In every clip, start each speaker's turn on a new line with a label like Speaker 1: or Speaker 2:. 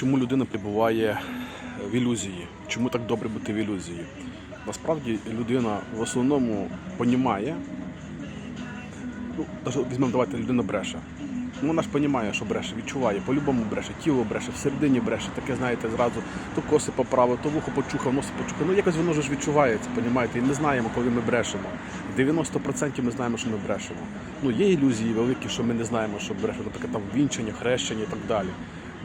Speaker 1: чому людина перебуває в ілюзії? Чому так добре бути в ілюзії? Насправді людина в основному понімає, ну, візьмемо, давайте людина бреше. Ну, вона ж розуміє, що бреше, відчуває, по-любому бреше, тіло бреше, всередині бреше, таке, знаєте, зразу то коси поправив, то вухо почухав, носи почухав. Ну якось воно ж відчувається, понімаєте, і ми знаємо, коли ми брешемо. 90% ми знаємо, що ми брешемо. Ну, є ілюзії великі, що ми не знаємо, що брешемо, наприклад, там вінчення, хрещення і так далі.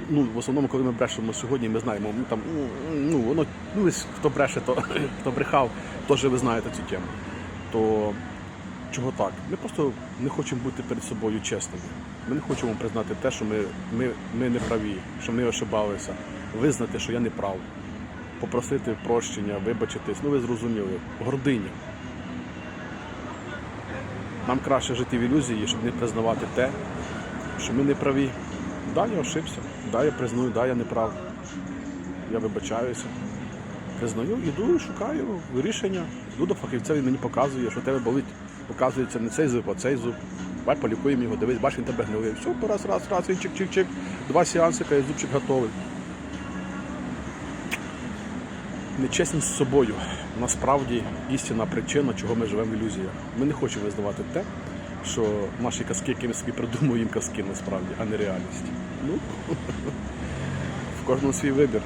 Speaker 1: Ну, в основному, коли ми брешемо сьогодні, ми знаємо, ну там, ну, воно, ну, хто бреше, то хто брехав, теж ви знаєте цю тему. То чого так? Ми просто не хочемо бути перед собою чесними. Ми не хочемо признати те, що ми, ми, ми не праві, що ми ошибалися, визнати, що я не прав, попросити прощення, вибачитись. Ну ви зрозуміли, гординя. Нам краще жити в ілюзії, щоб не признавати те, що ми не праві. Да, я ошибся, да, я признаю, да, я не прав. Я вибачаюся. Признаю, іду, шукаю рішення, йду до фахівця, він мені показує, що тебе болить. Показується не цей зуб, а цей зуб. Давай полікуємо його, дивись, бачиш, він тебе гнилий. Все, раз, раз, раз, він чик-чик-чик. Два сеансика і зубчик готовий. Нечесність з собою насправді істинна причина, чого ми живемо в ілюзіях. Ми не хочемо визнавати те, що наші казки, ми собі придумуємо казки насправді, а не реальність. Ну, в кожному свій вибір.